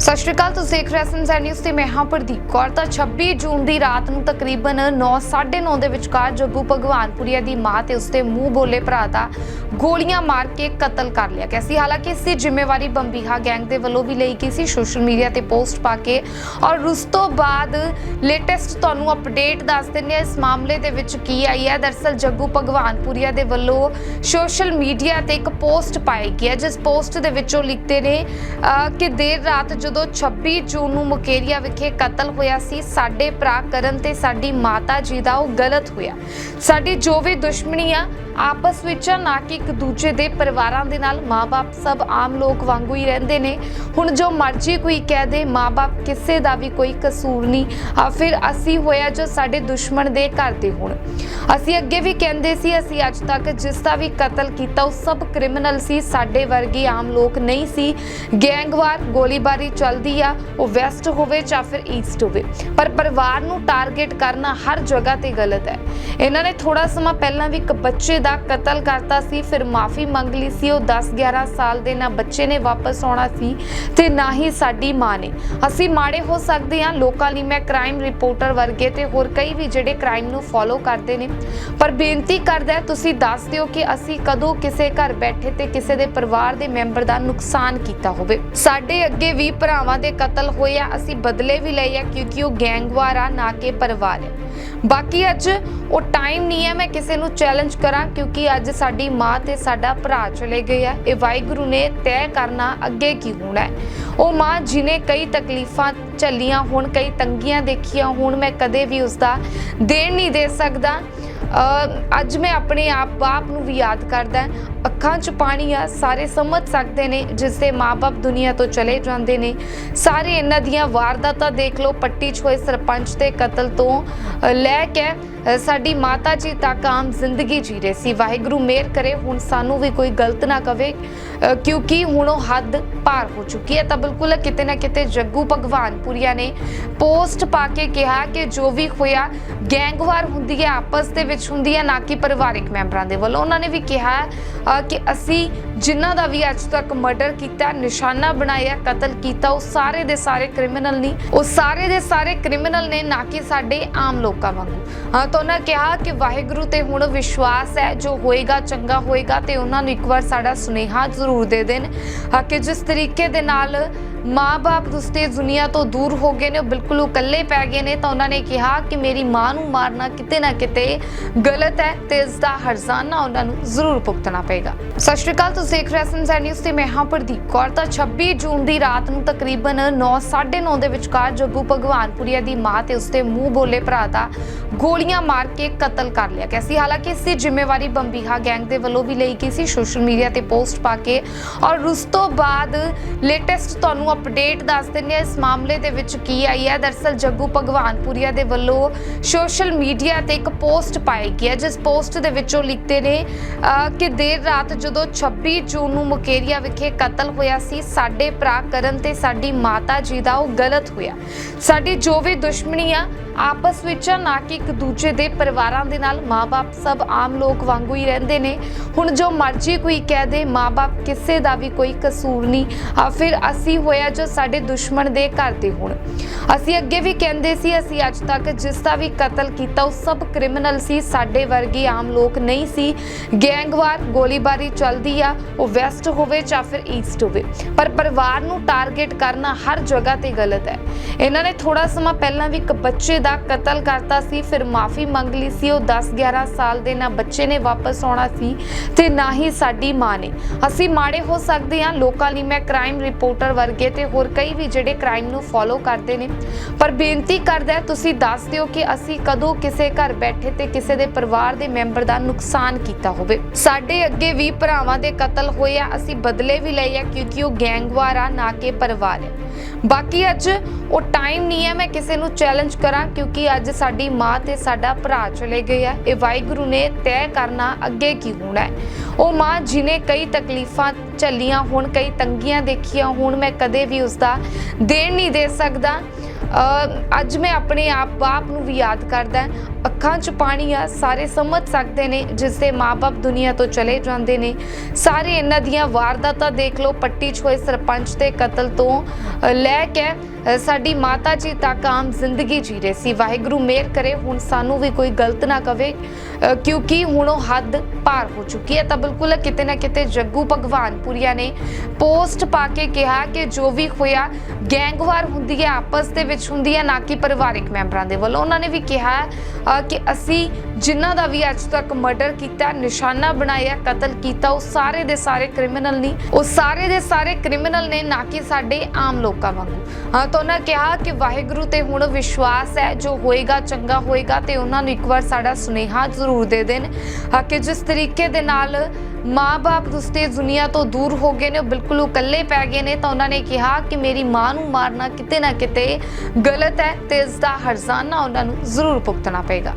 ਸਤਿ ਸ਼੍ਰੀ ਅਕਾਲ, ਤੁਸੀਂ ਦੇਖ ਰਹੇ ਹੋ ਸਨ ਨਿਊਜ਼ ਤੇ ਮੈਂ ਹਾਂ ਪ੍ਰਦੀਪ ਕੌਰ। ਤਾਂ 26 ਜੂਨ ਦੀ ਰਾਤ ਨੂੰ ਤਕਰੀਬਨ 9:30 ਦੇ ਵਿਚਕਾਰ ਜੱਗੂ ਭਗਵਾਨਪੁਰੀਆ ਦੀ ਮਾਂ ਤੇ ਉਸਦੇ ਮੂੰਹ ਬੋਲੇ ਭਰਾ ਦਾ ਗੋਲੀਆਂ ਮਾਰ ਕੇ ਕਤਲ ਕਰ ਲਿਆ ਗਿਆ ਸੀ। ਹਾਲਾਂਕਿ ਇਸ ਦੀ ਜ਼ਿੰਮੇਵਾਰੀ ਬੰਬੀਹਾ ਗੈਂਗ ਦੇ ਵੱਲੋਂ ਵੀ ਲਈ ਗਈ ਸੀ। ਸੋਸ਼ਲ ਮੀਡੀਆ ਤੇ ਪੋਸਟ ਪਾ ਕੇ ਔਰ ਉਸ ਤੋਂ ਬਾਅਦ ਲੇਟੈਸਟ ਤੁਹਾਨੂੰ ਅਪਡੇਟ ਦੱਸ ਦਿੰਦੇ ਹਾਂ ਇਸ ਮਾਮਲੇ ਦੇ ਵਿੱਚ ਕੀ ਆਈ ਹੈ। ਦਰਸਲ ਜੱਗੂ ਭਗਵਾਨਪੁਰੀਆ ਦੇ ਵੱਲੋਂ ਸੋਸ਼ਲ ਮੀਡੀਆ ਤੇ ਇੱਕ ਪੋਸਟ ਪਾਈ ਗਈ ਹੈ। ਜਿਸ ਪੋਸਟ ਦੇ ਵਿੱਚੋਂ ਲਿਖਦੇ ਨੇ ਕਿ ਦੇਰ ਰਾਤ ਜਦੋਂ 26 ਜੂਨ ਨੂੰ ਮੁਕੇਰੀਆ ਵਿਖੇ ਕਤਲ ਹੋਇਆ ਸੀ, ਸਾਡੇ ਭਰਾ ਕਰਨ ਤੇ ਸਾਡੀ ਮਾਤਾ ਜੀ ਦਾ ਉਹ ਗਲਤ ਹੋਇਆ। ਸਾਡੀ ਜੋ ਵੀ ਦੁਸ਼ਮਣੀ ਆ ਆਪਸ ਵਿੱਚ ਨਾ ਕਿ ਇੱਕ ਦੂਜੇ ਦੇ ਪਰਿਵਾਰਾਂ ਦੇ ਨਾਲ ਮਾਪੇ ਸਭ ਆਮ ਲੋਕ ਵਾਂਗੂ ਹੀ ਰਹਿੰਦੇ ਨੇ। ਹੁਣ ਜੋ ਮਰਜ਼ੀ ਕੋਈ ਕਹਿ ਦੇ ਮਾਪੇ ਕਿਸੇ ਦਾ ਵੀ ਕੋਈ ਕਸੂਰ ਨਹੀਂ। ਆ ਫਿਰ ਅਸੀਂ ਹੋਇਆ ਜੋ ਸਾਡੇ ਦੁਸ਼ਮਣ ਦੇ ਘਰ ਦੇ ਹੁਣ। ਅਸੀਂ ਅੱਗੇ ਵੀ ਕਹਿੰਦੇ ਸੀ, ਅਸੀਂ ਅੱਜ ਤੱਕ ਜਿਸ ਦਾ ਵੀ ਕਤਲ ਕੀਤਾ, ਉਹ ਸਭ ਕ੍ਰਿਮੀਨਲ ਸੀ। ਸਾਡੇ ਵਰਗੇ ਆਮ ਲੋਕ ਨਹੀਂ ਸੀ। ਗੈਂਗਵਾਰ, ਗੋਲੀਬਾਰੀ ਚੱਲਦੀ ਆ, ਉਹ ਵੈਸਟ ਹੋਵੇ ਜਾਂ ਫਿਰ ਈਸਟ ਹੋਵੇ। ਪਰ ਪਰਿਵਾਰ ਨੂੰ ਟਾਰਗੇਟ ਕਰਨਾ ਹਰ ਜਗ੍ਹਾ ਤੇ ਗਲਤ ਹੈ। ਇਹਨਾਂ ਨੇ ਥੋੜਾ ਸਮਾਂ ਪਹਿਲਾਂ ਵੀ ਇੱਕ ਬੱਚੇ ਦਾ ਕਤਲ ਕਰਤਾ ਸੀ, ਫਿਰ ਮਾਫੀ ਮੰਗ ਲਈ ਸੀ, ਉਹ 10-11 ਸਾਲ ਦੇ ਨਾ ਬੱਚੇ ਨੇ ਵਾਪਸ ਆਉਣਾ ਸੀ ਤੇ ਨਾ ਹੀ ਸਾਡੀ ਮਾਂ ਨੇ। ਅਸੀਂ ਮਾੜੇ ਹੋ ਸਕਦੇ ਹਾਂ, ਲੋਕਾਂ ਲਈ ਮੈਂ ਕ੍ਰਾਈਮ ਰਿਪੋਰਟਰ ਵਰਗੇ ਤੇ ਹੋਰ ਕਈ ਵੀ ਜਿਹੜੇ ਕ੍ਰਾਈਮ ਨੂੰ ਫੋਲੋ ਕਰਦੇ ਨੇ। ਪਰ ਬੇਨਤੀ ਕਰਦਾ ਤੁਸੀਂ ਦੱਸ ਦਿਓ ਕਿ ਅਸੀਂ ਕਦੋਂ ਕਿਸੇ ਘਰ ਬੈਠੇ ਤੇ ਕਿਸੇ ਦੇ ਪਰਿਵਾਰ ਦੇ ਮੈਂਬਰ ਦਾ ਨੁਕਸਾਨ ਕੀਤਾ ਹੋਵੇ। ਸਾਡੇ ਅੱਗੇ ਵੀ ਭਰਾਵਾਂ ਦੇ ਕਤਲ ਹੋਏ ਆ, ਅਸੀਂ ਬਦਲੇ ਵੀ ਲਏ ਆ ਕਿਉਂਕਿ ਉਹ ਗੈਂਗਵਾਰ ਆ ਨਾ ਕਿ ਪਰਿਵਾਰ ਆ ਬਾਕੀ ਅੱਜ ਉਹ ਟਾਈਮ ਨਹੀਂ ਹੈ, ਮੈਂ ਕਿਸੇ ਨੂੰ ਚੈਲੰਜ ਕਰਾਂ ਕਿਉਂਕਿ ਅੱਜ ਸਾਡੀ ਮਾਂ ਤੇ ਸਾਡਾ ਭਰਾ ਚਲੇ ਗਏ ਆ। ਇਹ ਵਾਹਿਗੁਰੂ ਨੇ ਤੈਅ ਕਰਨਾ ਅੱਗੇ ਕੀ ਹੋਣਾ ਹੈ। ਉਹ ਮਾਂ ਜਿਨੇ ਕਈ ਤਕਲੀਫਾਂ ਝੱਲੀਆਂ ਹੁਣ, ਕਈ ਤੰਗੀਆਂ ਦੇਖੀਆਂ ਹੁਣ, ਮੈਂ ਕਦੇ ਵੀ ਉਸ ਦਾ ਦੇਣ ਨਹੀਂ ਦੇ ਸਕਦਾ। ਅੱਜ ਮੈਂ ਆਪਣੇ ਆਪ, ਬਾਪ ਨੂੰ ਵੀ ਯਾਦ ਕਰਦਾ ਅੱਖਾਂ 'ਚ ਪਾਣੀ ਆ, ਸਾਰੇ ਸਮਝ ਸਕਦੇ ਨੇ, ਜਿਸ ਦੇ ਮਾਪੇ ਦੁਨੀਆ ਤੋਂ ਚਲੇ ਜਾਂਦੇ ਨੇ। ਸਾਰੇ ਇਹਨਾਂ ਦੀਆਂ ਵਾਰਦਾਤਾਂ ਦੇਖ ਲਓ, ਪੱਟੀ 'ਚ ਹੋਏ ਸਰਪੰਚ ਦੇ ਕਤਲ ਤੋਂ ਲੈ ਕੇ ਸਾਡੀ ਮਾਤਾ ਜੀ ਤੱਕ ਆਮ ਜ਼ਿੰਦਗੀ ਜੀ ਰਹੇ ਸੀ। ਵਾਹਿਗੁਰੂ ਮਿਹਰ ਕਰੇ, ਹੁਣ ਸਾਨੂੰ ਵੀ ਕੋਈ ਗਲਤ ਨਾ ਕਵੇ ਕਿਉਂਕਿ ਹੁਣ ਉਹ ਹੱਦ ਪਾਰ ਹੋ ਚੁੱਕੀ ਹੈ। ਤਾਂ ਬਿਲਕੁਲ ਕਿਤੇ ਨਾ ਕਿਤੇ ਜੱਗੂ ਭਗਵਾਨਪੁਰੀਆ ਨੇ ਪੋਸਟ ਪਾ ਕੇ ਕਿਹਾ ਕਿ ਜੋ ਵੀ ਹੋਇਆ, ਗੈਂਗਵਾਰ ਹੁੰਦੀ ਹੈ, ਆਪਸ ਦੇ ਵਿੱਚ ਹੁੰਦੀ ਹੈ, ਨਾ ਕਿ ਪਰਿਵਾਰਿਕ ਮੈਂਬਰਾਂ ਦੇ ਵੱਲੋਂ। ਉਹਨਾਂ ਨੇ ਵੀ ਕਿਹਾ ਕਿ ਅਸੀਂ ਜਿਨ੍ਹਾਂ ਦਾ ਵੀ ਅੱਜ ਤੱਕ ਮਰਡਰ ਕੀਤਾ, ਨਿਸ਼ਾਨਾ ਬਣਾਇਆ, ਕਤਲ ਕੀਤਾ, ਉਹ ਸਾਰੇ ਦੇ ਸਾਰੇ ਕ੍ਰਿਮੀਨਲ ਨਹੀਂ ਉਹ ਸਾਰੇ ਦੇ ਸਾਰੇ ਕ੍ਰਿਮੀਨਲ ਨੇ, ਨਾ ਕਿ ਸਾਡੇ ਆਮ ਲੋਕਾਂ ਵਾਂਗੂ। ਹਾਂ ਤਾਂ ਉਹਨਾਂ ਕਿਹਾ ਕਿ ਵਾਹਿਗੁਰੂ ਤੇ ਹੁਣ ਵਿਸ਼ਵਾਸ ਹੈ, ਜੋ ਹੋਏਗਾ, ਚੰਗਾ ਹੋਏਗਾ, ਤੇ ਉਹਨਾਂ ਨੂੰ ਇੱਕ ਵਾਰ ਸਾਡਾ ਸੁਨੇਹਾ ਜ਼ਰੂਰ ਦੇ ਦੇਣ। ਕਿ ਜਿਸ ਤਰੀਕੇ ਦੇ ਨਾਲ ਮਾਂ-ਬਾਪ ਦੁਸਤੇ ਦੁਨੀਆ ਤੋਂ ਦੂਰ ਹੋ ਗਏ ਨੇ, ਉਹ ਬਿਲਕੁਲ ਇਕੱਲੇ ਪੈ ਗਏ ਨੇ, ਤਾਂ ਉਹਨਾਂ ਨੇ ਕਿਹਾ ਕਿ ਮੇਰੀ ਮਾਂ ਨੂੰ ਮਾਰਨਾ ਕਿਤੇ ਨਾ ਕਿਤੇ ਗਲਤ ਹੈ ਤੇ ਇਸ ਦਾ ਹਰਜ਼ਾਨਾ ਉਹਨਾਂ ਨੂੰ ਜ਼ਰੂਰ ਭੁਗਤਣਾ ਪਏਗਾ। ਸਤਿ ਸ਼੍ਰੀ ਅਕਾਲ, ਤੁਸੀਂ ਦੇਖ ਰਹੇ ਹੋ ਸਨ ਨਿਊਜ਼ ਤੇ ਮੈਂ ਹਾਂ ਪ੍ਰਦੀਪ ਕੌਰ। ਤਾਂ 26 ਜੂਨ ਦੀ ਰਾਤ ਨੂੰ ਤਕਰੀਬਨ 9:30 ਦੇ ਵਿਚਕਾਰ ਜੱਗੂ ਭਗਵਾਨਪੁਰੀਆ ਦੀ ਮਾਂ ਤੇ ਉਸਦੇ ਮੂੰਹ ਬੋਲੇ ਭਰਾ ਦਾ ਗੋਲੀਆਂ ਮਾਰ ਕੇ ਕਤਲ ਕਰ ਲਿਆ ਗਿਆ ਸੀ। ਹਾਲਾਂਕਿ ਇਸ ਦੀ ਜ਼ਿੰਮੇਵਾਰੀ ਬੰਬੀਹਾ ਗੈਂਗ ਦੇ ਵੱਲੋਂ ਵੀ ਲਈ ਗਈ ਸੀ। ਸੋਸ਼ਲ ਮੀਡੀਆ ਤੇ ਪੋਸਟ ਪਾ ਕੇ ਔਰ ਉਸ ਤੋਂ ਬਾਅਦ ਲੇਟੈਸਟ ਤੁਹਾਨੂੰ ਅਪਡੇਟ ਦੱਸ ਦਿੰਦੇ ਹਾਂ ਇਸ ਮਾਮਲੇ ਦੇ ਵਿੱਚ ਕੀ ਆਈ ਹੈ। ਦਰਸਲ ਜੱਗੂ ਭਗਵਾਨਪੁਰੀਆ ਦੇ ਵੱਲੋਂ ਸੋਸ਼ਲ ਮੀਡੀਆ ਤੇ ਇੱਕ ਪੋਸਟ ਪਾਈ ਗਈ ਹੈ ਜਿਸ ਪੋਸਟ ਦੇ ਵਿੱਚੋਂ ਲਿਖਦੇ ਨੇ ਕਿ ਦੇਰ ਰਾਤ ਜਦੋਂ 26 ਜੂਨ ਨੂੰ ਮੁਕੇਰੀਆ ਵਿਖੇ ਕਤਲ ਹੋਇਆ ਸੀ ਸਾਡੇ ਭਰਾ ਕਰਨ ਤੇ ਸਾਡੀ ਮਾਤਾ ਜੀ ਦਾ ਉਹ ਗਲਤ ਹੋਇਆ। ਸਾਡੀ ਜੋ ਵੀ ਦੁਸ਼ਮਣੀ ਆ ਆਪਸ ਵਿੱਚ ਆ, ਨਾ ਕਿ ਇੱਕ ਦੂਜੇ ਦੇ ਪਰਿਵਾਰਾਂ ਦੇ ਨਾਲ ਮਾਪੇ ਸਭ ਆਮ ਲੋਕ ਵਾਂਗੂ ਹੀ ਰਹਿੰਦੇ ਨੇ। ਹੁਣ ਜੋ ਮਰਜ਼ੀ ਕੋਈ ਕਹਿ ਦੇ ਮਾਪੇ ਕਿਸੇ ਦਾ ਵੀ ਕੋਈ ਕਸੂਰ ਨਹੀਂ। ਆ ਫਿਰ ਅਸੀਂ ਹੋਏ ਹੋਇਆ ਜੋ ਸਾਡੇ ਦੁਸ਼ਮਣ ਦੇ ਘਰ ਦੇ ਹੁਣ। ਅਸੀਂ ਅੱਗੇ ਵੀ ਕਹਿੰਦੇ ਸੀ, ਅਸੀਂ ਅੱਜ ਤੱਕ ਜਿਸ ਦਾ ਵੀ ਕਤਲ ਕੀਤਾ, ਉਹ ਸਭ ਕ੍ਰਿਮੀਨਲ ਸੀ, ਸਾਡੇ ਵਰਗੇ ਆਮ ਲੋਕ ਨਹੀਂ ਸੀ। ਗੈਂਗਵਾਰ ਗੋਲੀਬਾਰੀ ਚੱਲਦੀ ਆ, ਉਹ ਵੈਸਟ ਹੋਵੇ ਜਾਂ ਫਿਰ ਈਸਟ ਹੋਵੇ। ਪਰ ਪਰਿਵਾਰ ਨੂੰ ਟਾਰਗੇਟ ਕਰਨਾ ਹਰ ਜਗ੍ਹਾ ਤੇ ਗਲਤ ਹੈ। ਇਹਨਾਂ ਨੇ ਥੋੜਾ ਸਮਾਂ ਪਹਿਲਾਂ ਵੀ ਇੱਕ ਬੱਚੇ ਦਾ ਕਤਲ ਕਰਤਾ ਸੀ, ਫਿਰ ਮਾਫੀ ਮੰਗ ਲਈ ਸੀ, ਉਹ 10-11 ਸਾਲ ਦੇ ਨਾ ਬੱਚੇ ਨੇ ਵਾਪਸ ਆਉਣਾ ਸੀ ਤੇ ਨਾ ਹੀ ਸਾਡੀ ਮਾਂ ਨੇ। ਅਸੀਂ ਮਾੜੇ ਹੋ ਸਕਦੇ ਹਾਂ, ਲੋਕਾਂ ਲਈ ਮੈਂ ਕ੍ਰਾਈਮ ਰਿਪੋਰਟਰ ਵਰਗੇ ਤੇ ਹੋਰ ਕਈ ਵੀ ਜਿਹੜੇ ਕ੍ਰਾਈਮ ਨੂੰ ਫੋਲੋ ਕਰਦੇ ਨੇ। ਪਰ ਬੇਨਤੀ ਕਰਦਾ ਤੁਸੀਂ ਦੱਸ ਦਿਓ ਕਿ ਅਸੀਂ ਕਦੋਂ ਕਿਸੇ ਘਰ ਬੈਠੇ ਤੇ ਕਿਸੇ ਦੇ ਪਰਿਵਾਰ ਦੇ ਮੈਂਬਰ ਦਾ ਨੁਕਸਾਨ ਕੀਤਾ ਹੋਵੇ। ਸਾਡੇ ਅੱਗੇ ਵੀ ਭਰਾਵਾਂ ਦੇ ਕਤਲ ਹੋਏ ਆ, ਅਸੀਂ ਬਦਲੇ ਵੀ ਲਏ ਆ ਕਿਉਂਕਿ ਉਹ ਗੈਂਗਵਾਰ ਆ, ਨਾ ਕਿ ਪਰਿਵਾਰ ਹੈ। ਬਾਕੀ ਅੱਜ ਉਹ ਟਾਈਮ ਨਹੀਂ ਹੈ, ਮੈਂ ਕਿਸੇ ਨੂੰ ਚੈਲੰਜ ਕਰਾਂ ਕਿਉਂਕਿ ਅੱਜ ਸਾਡੀ ਮਾਂ ਤੇ ਸਾਡਾ ਭਰਾ ਚਲੇ ਗਏ ਆ। ਇਹ ਵਾਹਿਗੁਰੂ ਨੇ ਤੈਅ ਕਰਨਾ ਅੱਗੇ ਕੀ ਹੋਣਾ ਹੈ। ਉਹ ਮਾਂ ਜਿਨੇ ਕਈ ਤਕਲੀਫਾਂ ਝੱਲੀਆਂ ਹੋਣ, ਕਈ ਤੰਗੀਆਂ ਦੇਖੀਆਂ ਹੋਣ, ਮੈਂ ਕਦੇ ਵੀ ਉਸ ਦਾ ਦੇਣ ਨਹੀਂ ਦੇ ਸਕਦਾ। ਅੱਜ ਮੈਂ ਆਪਣੇ ਆਪ ਬਾਪ ਨੂੰ ਵੀ ਯਾਦ ਕਰਦਾ ਅੱਖਾਂ 'ਚ ਪਾਣੀ ਆ, ਸਾਰੇ ਸਮਝ ਸਕਦੇ ਨੇ, ਜਿਸ ਦੇ ਮਾਪੇ ਦੁਨੀਆ ਤੋਂ ਚਲੇ ਜਾਂਦੇ ਨੇ। ਸਾਰੇ ਇਹਨਾਂ ਦੀਆਂ ਵਾਰਦਾਤਾਂ ਦੇਖ ਲਓ, ਪੱਟੀ 'ਚ ਹੋਏ ਸਰਪੰਚ ਦੇ ਕਤਲ ਤੋਂ ਲੈ ਕੇ ਸਾਡੀ ਮਾਤਾ ਜੀ ਤੱਕ ਆਮ ਜ਼ਿੰਦਗੀ ਜੀ ਰਹੇ ਸੀ। ਵਾਹਿਗੁਰੂ ਮਿਹਰ ਕਰੇ, ਹੁਣ ਸਾਨੂੰ ਵੀ ਕੋਈ ਗਲਤ ਨਾ ਕਵੇ ਕਿਉਂਕਿ ਹੁਣ ਉਹ ਹੱਦ ਪਾਰ ਹੋ ਚੁੱਕੀ ਹੈ। ਤਾਂ ਬਿਲਕੁਲ ਕਿਤੇ ਨਾ ਕਿਤੇ ਜੱਗੂ ਭਗਵਾਨ ਪੁਰੀਆ ਨੇ ਪੋਸਟ ਪਾ ਕੇ ਕਿਹਾ ਕਿ ਜੋ ਵੀ ਹੋਇਆ, ਗੈਂਗਵਾਰ ਹੁੰਦੀ ਹੈ, ਆਪਸ ਦੇ ਵਿੱਚ ਹੁੰਦੀ ਹੈ, ਨਾ ਕਿ ਪਰਿਵਾਰਿਕ ਮੈਂਬਰਾਂ ਦੇ ਵੱਲੋਂ। ਉਹਨਾਂ ਨੇ ਵੀ ਕਿਹਾ ਕਿ ਅਸੀਂ ਜਿਨ੍ਹਾਂ ਦਾ ਵੀ ਅੱਜ ਤੱਕ ਮਰਡਰ ਕੀਤਾ, ਨਿਸ਼ਾਨਾ ਬਣਾਇਆ, ਕਤਲ ਕੀਤਾ, ਉਹ ਸਾਰੇ ਦੇ ਸਾਰੇ ਕ੍ਰਿਮੀਨਲ ਨਹੀਂ। ਉਹ ਸਾਰੇ ਦੇ ਸਾਰੇ ਕ੍ਰਿਮੀਨਲ ਨੇ, ਨਾ ਕਿ ਸਾਡੇ ਆਮ ਲੋਕਾਂ ਵਾਂਗੂ। ਤਾਂ ਉਹਨਾਂ ਕਿਹਾ ਕਿ ਵਾਹਿਗੁਰੂ ਤੇ ਹੁਣ ਵਿਸ਼ਵਾਸ ਹੈ, ਜੋ ਹੋਏਗਾ ਚੰਗਾ ਹੋਏਗਾ ਤੇ ਉਹਨਾਂ ਨੂੰ ਇੱਕ ਵਾਰ ਸਾਡਾ ਸੁਨੇਹਾ ਜ਼ਰੂਰ ਦੇ ਦੇਣ। ਕਿ ਜਿਸ ਤਰੀਕੇ ਦੇ ਨਾਲ ਮਾਂ-ਬਾਪ ਦੁਸਤੇ ਦੁਨੀਆ ਤੋਂ ਦੂਰ ਹੋ ਗਏ ਨੇ, ਉਹ ਬਿਲਕੁਲ ਇਕੱਲੇ ਪੈ ਗਏ ਨੇ, ਤਾਂ ਉਹਨਾਂ ਨੇ ਕਿਹਾ ਕਿ ਮੇਰੀ ਮਾਂ ਨੂੰ ਮਾਰਨਾ ਕਿਤੇ ਨਾ ਕਿਤੇ ਗਲਤ ਹੈ ਤੇ ਇਸ ਦਾ ਹਰਜ਼ਾਨਾ ਉਹਨਾਂ ਨੂੰ ਜ਼ਰੂਰ ਭੁਗਤਣਾ ਪਏਗਾ।